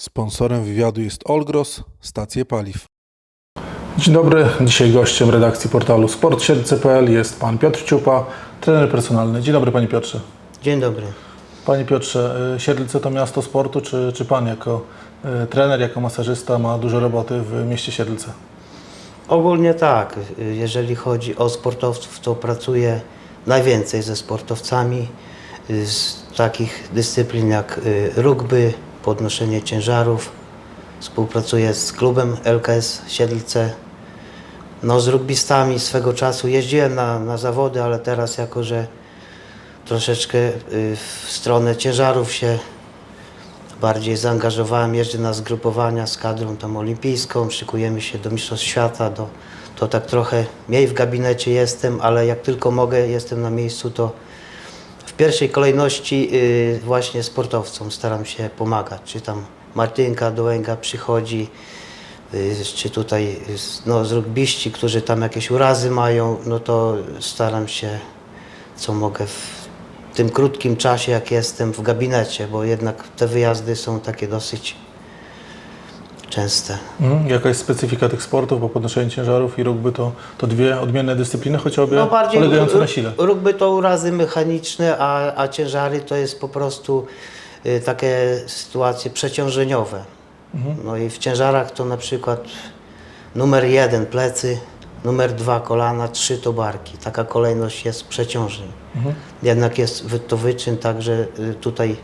Sponsorem wywiadu jest Olgros, stacje paliw. Dzień dobry. Dzisiaj gościem redakcji portalu sportsiedlce.pl jest pan Piotr Ciupa, trener personalny. Dzień dobry panie Piotrze. Dzień dobry. Panie Piotrze, y, Siedlce to miasto sportu, czy, czy pan jako y, trener, jako masażysta ma dużo roboty w mieście Siedlce? Ogólnie tak, jeżeli chodzi o sportowców, to pracuję najwięcej ze sportowcami y, z takich dyscyplin jak rugby, podnoszenie ciężarów. Współpracuję z klubem LKS Siedlce. No z rugbystami swego czasu jeździłem na, na zawody, ale teraz jako, że troszeczkę y, w stronę ciężarów się bardziej zaangażowałem, jeżdżę na zgrupowania z kadrą tam olimpijską, szykujemy się do Mistrzostw Świata, do, to tak trochę mniej w gabinecie jestem, ale jak tylko mogę, jestem na miejscu, to pierwszej kolejności y, właśnie sportowcom staram się pomagać, czy tam Martynka Dołęga przychodzi, y, czy tutaj y, no, z którzy tam jakieś urazy mają, no to staram się co mogę w tym krótkim czasie, jak jestem w gabinecie, bo jednak te wyjazdy są takie dosyć częste. Mhm. Jaka jest specyfika tych sportów, bo podnoszenie ciężarów i rugby to, to dwie odmienne dyscypliny, choć obie polegające na sile. Rugby to urazy mechaniczne, a, a ciężary to jest po prostu y, takie sytuacje przeciążeniowe. No i w ciężarach to na przykład numer jeden plecy, numer dwa kolana, trzy to barki. Taka kolejność jest przeciążeń. Jednak jest to wyczyn, także y, tutaj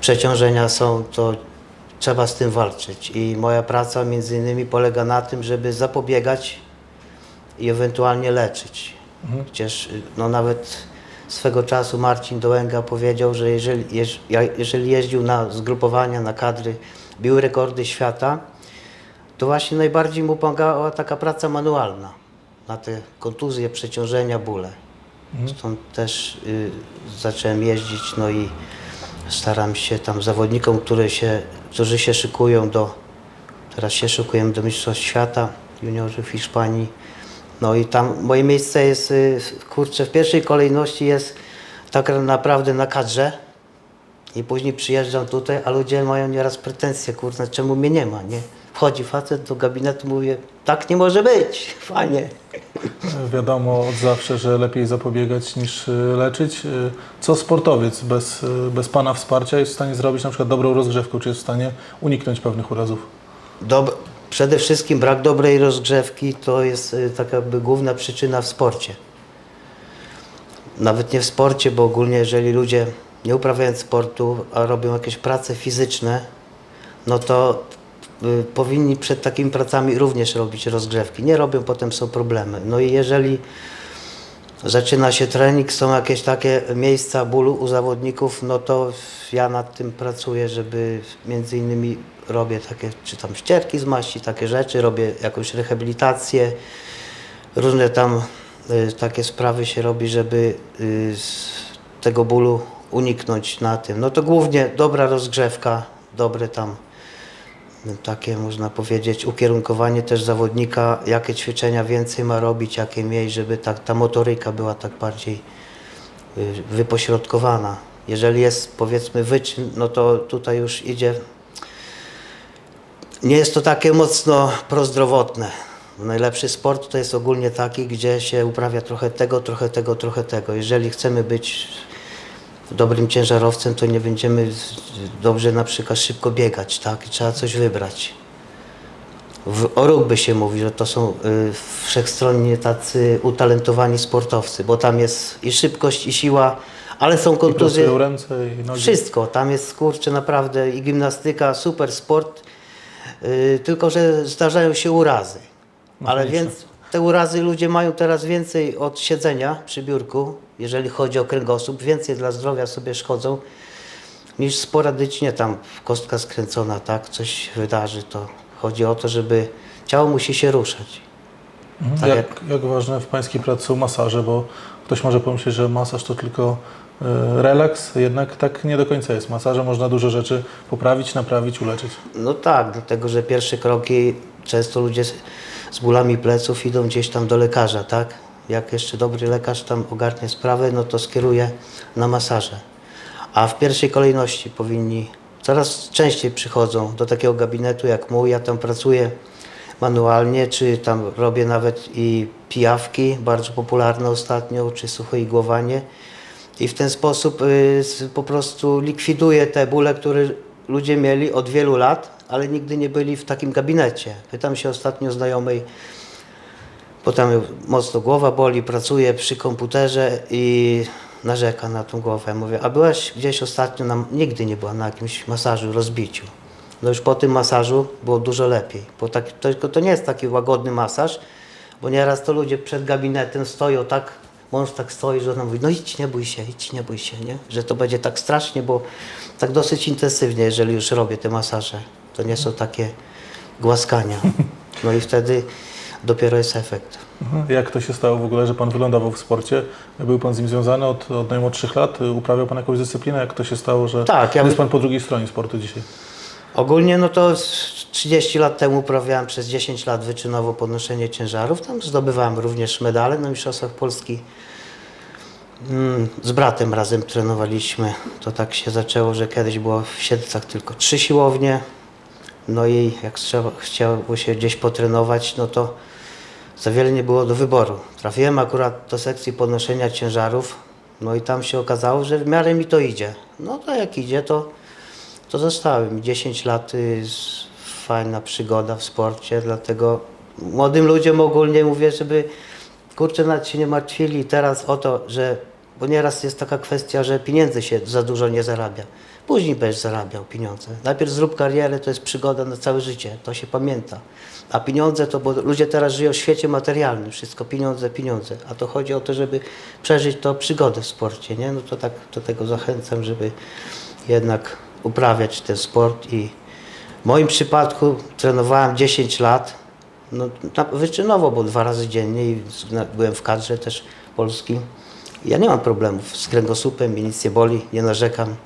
przeciążenia są, to trzeba z tym walczyć. I moja praca między innymi polega na tym, żeby zapobiegać i ewentualnie leczyć. Chociaż y, no, nawet swego czasu Marcin Dołęga powiedział, że jeżeli, jeż, jeżeli jeździł na zgrupowania, na kadry, bił rekordy świata, to właśnie najbardziej mu pomagała taka praca manualna na te kontuzje, przeciążenia, bóle. Stąd też y, zacząłem jeździć, no i staram się tam zawodnikom, które się, którzy się szykują do, teraz się szykujemy do Mistrzostw Świata juniorzy w Hiszpanii. No i tam moje miejsce jest, y, kurczę, w pierwszej kolejności jest tak naprawdę na kadrze i później przyjeżdżam tutaj, a ludzie mają nieraz pretensje, kurczę, czemu mnie nie ma, nie? Wchodzi facet do gabinetu, mówię, tak nie może być, fajnie. Wiadomo od zawsze, że lepiej zapobiegać niż y, leczyć. Y, Co sportowiec bez, y, bez Pana wsparcia jest w stanie zrobić na przykład dobrą rozgrzewką, czy jest w stanie uniknąć pewnych urazów? Dob- przede wszystkim brak dobrej rozgrzewki to jest taka jakby główna przyczyna w sporcie. Nawet nie w sporcie, bo ogólnie jeżeli ludzie nie uprawiają sportu, a robią jakieś prace fizyczne, no to powinni przed takimi pracami również robić rozgrzewki. Nie robią, potem są problemy. No i jeżeli zaczyna się trening, są jakieś takie miejsca bólu u zawodników, no to ja nad tym pracuję, żeby między innymi robię takie, czy tam ścierki z maści, takie rzeczy, robię jakąś rehabilitację, różne tam y, takie sprawy się robi, żeby y, tego bólu uniknąć na tym. No to głównie dobra rozgrzewka, dobre tam takie można powiedzieć ukierunkowanie też zawodnika, jakie ćwiczenia więcej ma robić, jakie mniej, żeby tak, ta motoryka była tak bardziej y, wypośrodkowana. Jeżeli jest powiedzmy wyczyn, no to tutaj już idzie. Nie jest to takie mocno prozdrowotne. Najlepszy sport to jest ogólnie taki, gdzie się uprawia trochę tego, trochę tego, trochę tego. Jeżeli chcemy być dobrym ciężarowcem, to nie będziemy dobrze na przykład szybko biegać, tak? I trzeba coś wybrać. W, o rugby się mówi, że to są y, wszechstronnie tacy utalentowani sportowcy, bo tam jest i szybkość, i siła, ale są I kontuzje. pracują ręce i nogi. Wszystko, tam jest kurczę naprawdę i gimnastyka, super sport, yy, tylko że zdarzają się urazy. Ale więc te urazy ludzie mają teraz więcej od siedzenia przy biurku, jeżeli chodzi o kręgosłup, więcej dla zdrowia sobie szkodzą, niż sporadycznie tam kostka skręcona, tak, coś wydarzy, to chodzi o to, żeby ciało musi się ruszać. Mhm. Tak jak, jak ważne w Pańskiej pracy są masaże, bo ktoś może pomyśleć, że masaż to tylko y, relaks, jednak tak nie do końca jest. Masażem można dużo rzeczy poprawić, naprawić, uleczyć. No tak, dlatego że pierwsze kroki często ludzie z, bólami pleców idą gdzieś tam do lekarza, tak? Jak jeszcze dobry lekarz tam ogarnie sprawę, no to skieruje na masaże. A w pierwszej kolejności powinni Coraz częściej przychodzą do takiego gabinetu jak mój. Ja tam pracuję manualnie, czy tam robię nawet i pijawki, bardzo popularne ostatnio, czy suche igłowanie. I w ten sposób y, po prostu likwiduję te bóle, które ludzie mieli od wielu lat, ale nigdy nie byli w takim gabinecie. Pytam się ostatnio znajomej, bo tam mocno głowa boli, pracuje przy komputerze i narzeka na tą głowę. Mówię, a byłaś gdzieś ostatnio, na, nigdy nie była na jakimś masażu, rozbiciu. No już po tym masażu było dużo lepiej, bo tak, to, to nie jest taki łagodny masaż, bo nieraz to ludzie przed gabinetem stoją tak, mąż tak stoi, że ona mówi, no idź, nie bój się, idź, nie bój się, nie? Że to będzie tak strasznie, bo tak dosyć intensywnie, jeżeli już robię te masaże. To nie są takie głaskania. No i wtedy dopiero jest efekt. Mhm. Jak to się stało w ogóle, że Pan wylądował w sporcie? Był Pan z nim związany od, od najmłodszych lat? Uprawiał Pan jakąś dyscyplinę? Jak to się stało, że Tak, ja jest by- Pan po drugiej stronie sportu dzisiaj? Ogólnie no to z 30 lat temu uprawiałem przez 10 lat wyczynowo podnoszenie ciężarów. Tam zdobywałem również medale na Mistrzostwach Polski. Mm, Z bratem razem trenowaliśmy. To tak się zaczęło, że kiedyś było w Siedlcach tylko trzy siłownie. No i jak trzeba, chciało się gdzieś potrenować, no to za wiele nie było do wyboru. Trafiłem akurat do sekcji podnoszenia ciężarów, no i tam się okazało, że w miarę mi to idzie. No to jak idzie, to to zostałem. 10 lat y, fajna przygoda w sporcie, dlatego młodym ludziom ogólnie mówię, żeby kurczę nawet się nie martwili teraz o to, że bo nieraz jest taka kwestia, że pieniędzy się za dużo nie zarabia. Później będziesz zarabiał pieniądze. Najpierw zrób karierę, to jest przygoda na całe życie, to się pamięta. A pieniądze to, bo ludzie teraz żyją w świecie materialnym, wszystko pieniądze, pieniądze. A to chodzi o to, żeby przeżyć to przygodę w sporcie, nie? No to tak do tego zachęcam, żeby jednak uprawiać ten sport i w moim przypadku trenowałem 10 lat, no, wyczynowo, bo dwa razy dziennie i byłem w kadrze też Polski. Ja nie mam problemów z kręgosłupem, mi nic nie boli, nie narzekam.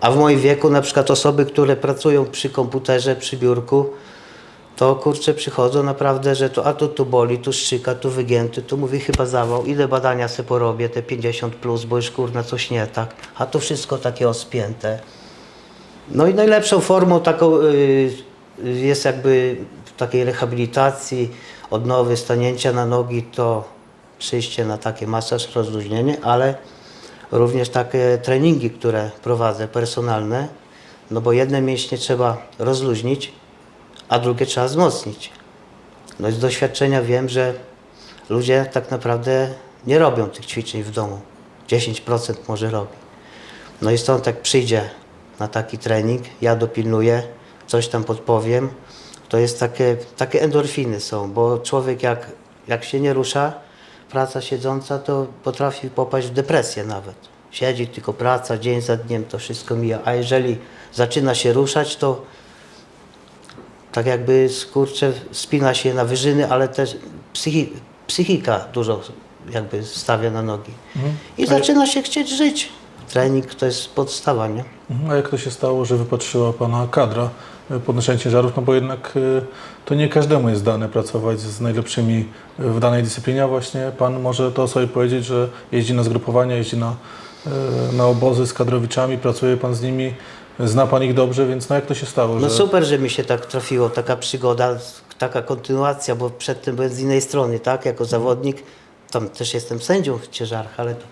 A w moim wieku na przykład osoby, które pracują przy komputerze, przy biurku, to kurczę przychodzą naprawdę, że to a tu, tu boli, tu szczyka, tu wygięty, tu mówi chyba zawał, ile badania sobie porobię, te 50 plus, bo już kurna coś nie tak, a to wszystko takie ospięte. No i najlepszą formą taką y, y, jest jakby takiej rehabilitacji, odnowy, stanięcia na nogi, to przyjście na taki masaż, rozluźnienie, ale również takie treningi, które prowadzę, personalne, no bo jedne mięśnie trzeba rozluźnić, a drugie trzeba wzmocnić. No i z doświadczenia wiem, że ludzie tak naprawdę nie robią tych ćwiczeń w domu. 10% może robi. No i stąd jak przyjdzie na taki trening, ja dopilnuję, coś tam podpowiem, to jest takie, takie endorfiny są, bo człowiek jak, jak się nie rusza, praca siedząca, to potrafi popaść w depresję nawet. Siedzi tylko praca, dzień za dniem, to wszystko mija. A jeżeli zaczyna się ruszać, to tak jakby skurcze spina się na wyżyny, ale też psychi, psychika dużo jakby stawia na nogi. I zaczyna się chcieć żyć. Trening to jest podstawa, nie? Mhm. A jak to się stało, że wypatrzyła Pana kadra y, podnoszenia ciężarów? No bo jednak y, to nie każdemu jest dane pracować z najlepszymi y, w danej dyscyplinie, a właśnie Pan może to sobie powiedzieć, że jeździ na zgrupowania, jeździ na, na obozy z kadrowiczami, pracuje Pan z nimi, zna Pan ich dobrze, więc no jak to się stało, No że... super, że mi się tak trafiło, taka przygoda, taka kontynuacja, bo przedtem byłem z innej strony, tak, jako zawodnik. Tam też jestem sędzią w ciężarach, ale to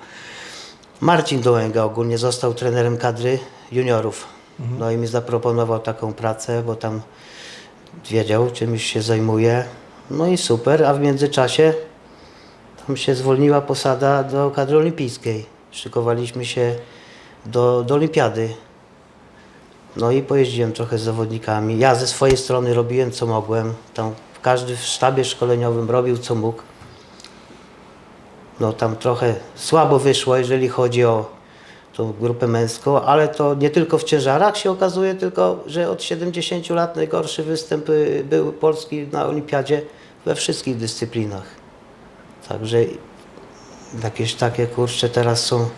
Marcin Dołęga ogólnie został trenerem kadry juniorów. No i mi zaproponował taką pracę, bo tam wiedział, czymś się zajmuje. No i super, a w międzyczasie tam się zwolniła posada do kadry olimpijskiej. Szykowaliśmy się do, do olimpiady. No i pojeździłem trochę z zawodnikami. Ja ze swojej strony robiłem co mogłem. Tam każdy w sztabie szkoleniowym robił co mógł. No tam trochę słabo wyszło, jeżeli chodzi o tą grupę męską, ale to nie tylko w ciężarach się okazuje, tylko że od 70 lat najgorszy występ y, był Polski na olimpiadzie we wszystkich dyscyplinach. Także jakieś takie kurcze teraz są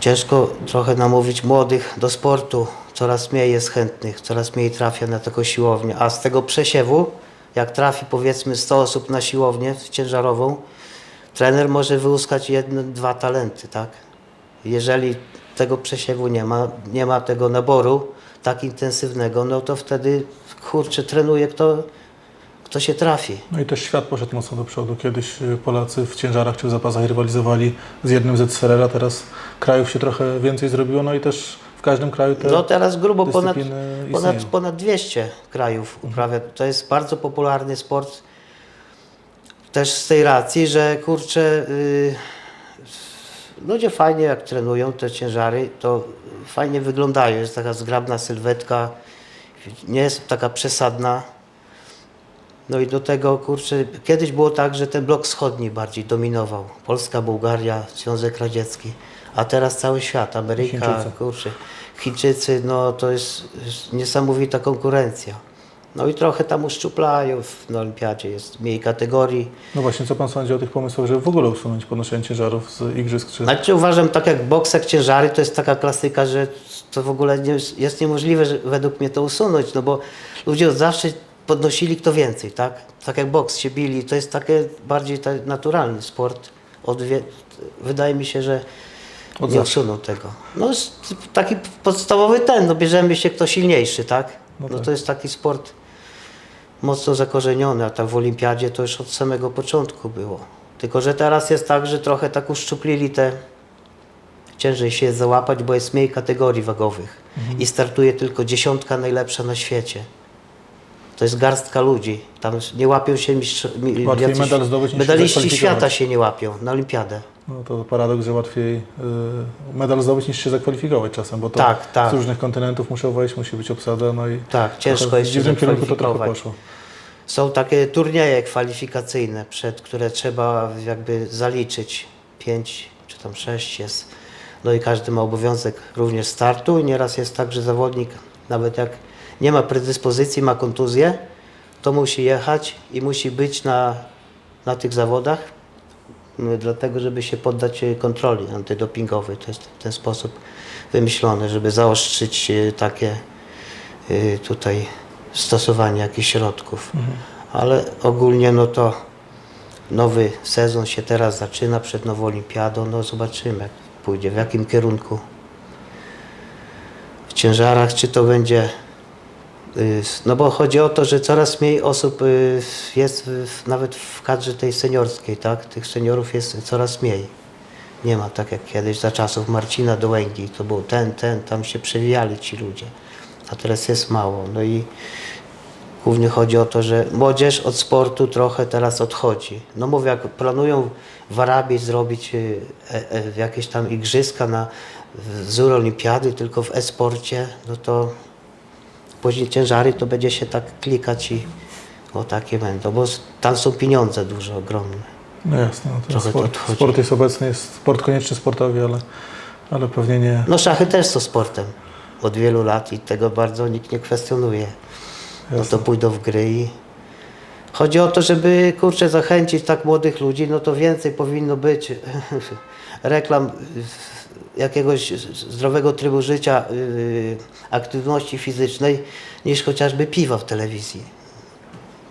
Ciężko trochę namówić młodych do sportu. Coraz mniej jest chętnych, coraz mniej trafia na taką siłownię. A z tego przesiewu, jak trafi powiedzmy 100 osób na siłownię ciężarową, trener może wyłuskać jedne, dwa talenty, tak? Jeżeli tego przesiewu nie ma, nie ma tego naboru tak intensywnego, no to wtedy kurczę trenuje kto, kto się trafi. No i też świat poszedł mocno do przodu. Kiedyś y, Polacy w ciężarach czy w zapasach rywalizowali z jednym z SRL-a, teraz krajów się trochę więcej zrobiło, no i też w każdym kraju te No teraz grubo ponad, ponad, istnieją. ponad 200 krajów uprawia. To jest bardzo popularny sport. Też z tej racji, że kurczę, y, ludzie fajnie jak trenują te ciężary, to fajnie wyglądają. Jest taka zgrabna sylwetka, nie jest taka przesadna. No i do tego, kurczę, kiedyś było tak, że ten blok wschodni bardziej dominował. Polska, Bułgaria, Związek Radziecki, a teraz cały świat, Ameryka, Chińczycy. kurczę, Chińczycy, no to jest jest niesamowita konkurencja. No i trochę tam uszczuplają w- na olimpiadzie, jest mniej kategorii. No właśnie, co Pan sądzi o tych pomysłach, żeby w ogóle usunąć podnoszenie ciężarów z igrzysk? Czy... Znaczy uważam, tak jak boksek ciężary, to jest taka klasyka, że to w ogóle nie, jest niemożliwe, że według mnie to usunąć, no bo ludzie od zawsze podnosili kto więcej, tak? Tak jak boks się bili, to jest takie bardziej ta, naturalny sport. Wydaje mi się, że Od nie zawsze. usuną tego. No taki podstawowy ten, no bierzemy się kto silniejszy, tak? No No, tak. to jest taki sport mocno zakorzeniony, a tam w olimpiadzie to już od samego początku było. Tylko, że teraz jest tak, że trochę tak uszczuplili te ciężej się jest załapać, bo jest mniej kategorii wagowych Mhm. i startuje tylko dziesiątka najlepsza na świecie. To jest garstka ludzi. Tam nie łapią się mistrz... mi- Łatwiej jacyś- medal zdobyć niż Medaliści świata się nie łapią na olimpiadę. No to paradoks, że łatwiej y, medal zdobyć niż się zakwalifikować czasem, bo to Tak, tak. z różnych kontynentów muszą wejść, musi być obsada, no i Tak, ciężko jest w dziwnym kierunku to trochę poszło. Są takie turnieje kwalifikacyjne, przed które trzeba jakby zaliczyć. Pięć czy tam sześć jest. No i każdy ma obowiązek również startu i nieraz jest tak, że zawodnik nawet jak nie ma predyspozycji, ma kontuzję, to musi jechać i musi być na, na tych zawodach, no, dlatego żeby się poddać e, kontroli antydopingowej. To jest w ten sposób wymyślone, żeby zaostrzyć e, takie y, tutaj stosowanie jakichś środków. Ale ogólnie no to nowy sezon się teraz zaczyna przed nową olimpiadą, no zobaczymy jak pójdzie, w jakim kierunku. W ciężarach czy to będzie no bo chodzi o to, że coraz mniej osób y, jest nawet w kadrze tej seniorskiej, tak? Tych seniorów jest coraz mniej. Nie ma tak jak kiedyś za czasów Marcina Dołęgi, to był ten, ten, tam się przewijali ci ludzie. A teraz jest mało. No i głównie chodzi o to, że młodzież od sportu trochę teraz odchodzi. No mówię, jak planują w Arabii zrobić y, e, e, jakieś tam igrzyska na wzór olimpiady, tylko w e-sporcie, no to później ciężary to będzie się tak klikać i o takie będą, bo tam są pieniądze duże, ogromne. No jasne, no to Trochę to sport, sport jest obecny, jest sport konieczny sportowi, ale, ale pewnie nie. No szachy też są sportem od wielu lat i tego bardzo nikt nie kwestionuje. No to pójdą w gry i chodzi o to, żeby kurczę zachęcić tak młodych ludzi, no to więcej powinno być reklam jakiegoś zdrowego trybu życia, y, aktywności fizycznej niż chociażby piwa w telewizji.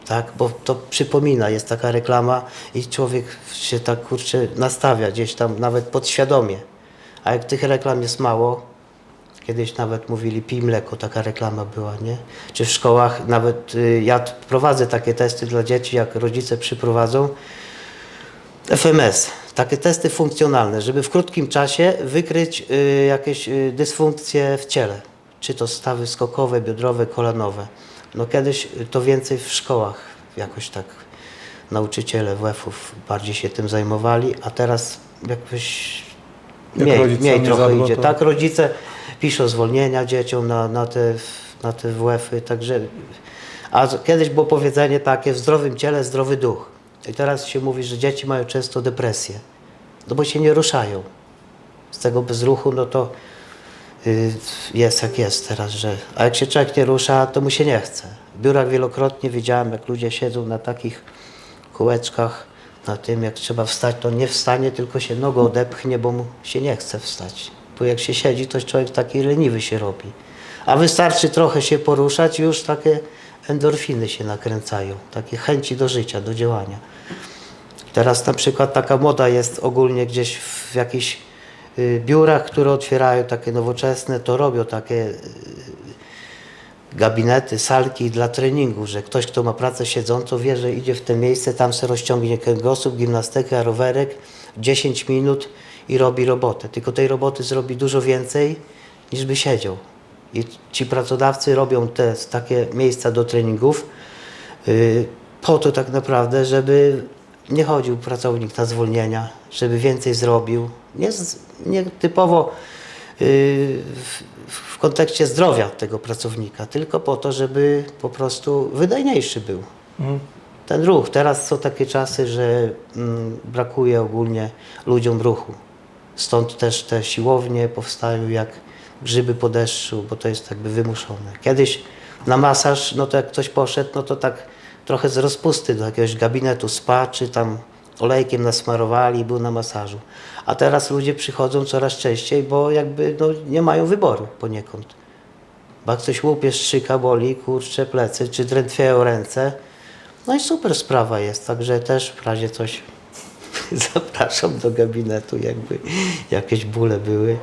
Tak, bo to przypomina, jest taka reklama i człowiek się tak kurczę nastawia gdzieś tam nawet podświadomie. A jak tych reklam jest mało, kiedyś nawet mówili pij mleko, taka reklama była, nie? Czy w szkołach nawet y, ja prowadzę takie testy dla dzieci, jak rodzice przyprowadzą. FMS, takie testy funkcjonalne, żeby w krótkim czasie wykryć y, jakieś y, dysfunkcje w ciele, czy to stawy skokowe, biodrowe, kolanowe. No kiedyś y, to więcej w szkołach jakoś tak nauczyciele WF-ów bardziej się tym zajmowali, a teraz jakoś Jak mniej, rodzic mniej nie trochę idzie. to- Tak, rodzice piszą zwolnienia dzieciom na, na te, na te WF-y, także... A kiedyś było powiedzenie takie, w zdrowym ciele zdrowy duch. I teraz się mówi, że dzieci mają często depresję, no bo się nie ruszają. Z tego bezruchu, no to y, jest jak jest teraz, że... A jak się człowiek nie rusza, to mu się nie chce. W biurach wielokrotnie widziałem, jak ludzie siedzą na takich kółeczkach, na tym, jak trzeba wstać, to nie wstanie, tylko się nogą odepchnie, bo mu się nie chce wstać. Bo jak się siedzi, to człowiek taki leniwy się robi. A wystarczy trochę się poruszać, już takie endorfiny się nakręcają, takie chęci do życia, do działania. Teraz na przykład taka moda jest ogólnie gdzieś w jakichś y, biurach, które otwierają takie nowoczesne, to robią takie y, gabinety, salki dla treningu, że ktoś, kto ma pracę siedzącą, wie, że idzie w te miejsce, tam se rozciągnie kręgosłup, gimnastykę, rowerek, 10 minut i robi robotę. Tylko tej roboty zrobi dużo więcej, niż by siedział. I ci pracodawcy robią te takie miejsca do treningów y, po to tak naprawdę, żeby nie chodził pracownik na zwolnienia, żeby więcej zrobił. Nie, nie typowo y, w, w kontekście zdrowia tego pracownika, tylko po to, żeby po prostu wydajniejszy był. Ten ruch. Teraz są takie czasy, że mm, brakuje ogólnie ludziom ruchu. Stąd też te siłownie powstają jak grzyby po deszczu, bo to jest jakby wymuszone. Kiedyś na masaż, no to jak ktoś poszedł, no to tak trochę z rozpusty do jakiegoś gabinetu spa, czy tam olejkiem nasmarowali i był na masażu. A teraz ludzie przychodzą coraz częściej, bo jakby no, nie mają wyboru poniekąd. Bo jak coś łupie, strzyka, boli, kurcze plecy, czy drętwieją ręce, no i super sprawa jest, także też w razie coś zapraszam do gabinetu, jakby jakieś bóle były.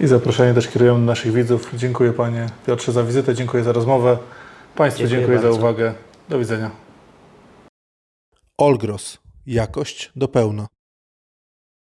I zaproszenie też kierujemy do naszych widzów. Dziękuję Panie Piotrze za wizytę, dziękuję za rozmowę. Państwu Dziękuję dziękuję, za uwagę. Do widzenia. Olgros. Jakość do pełna.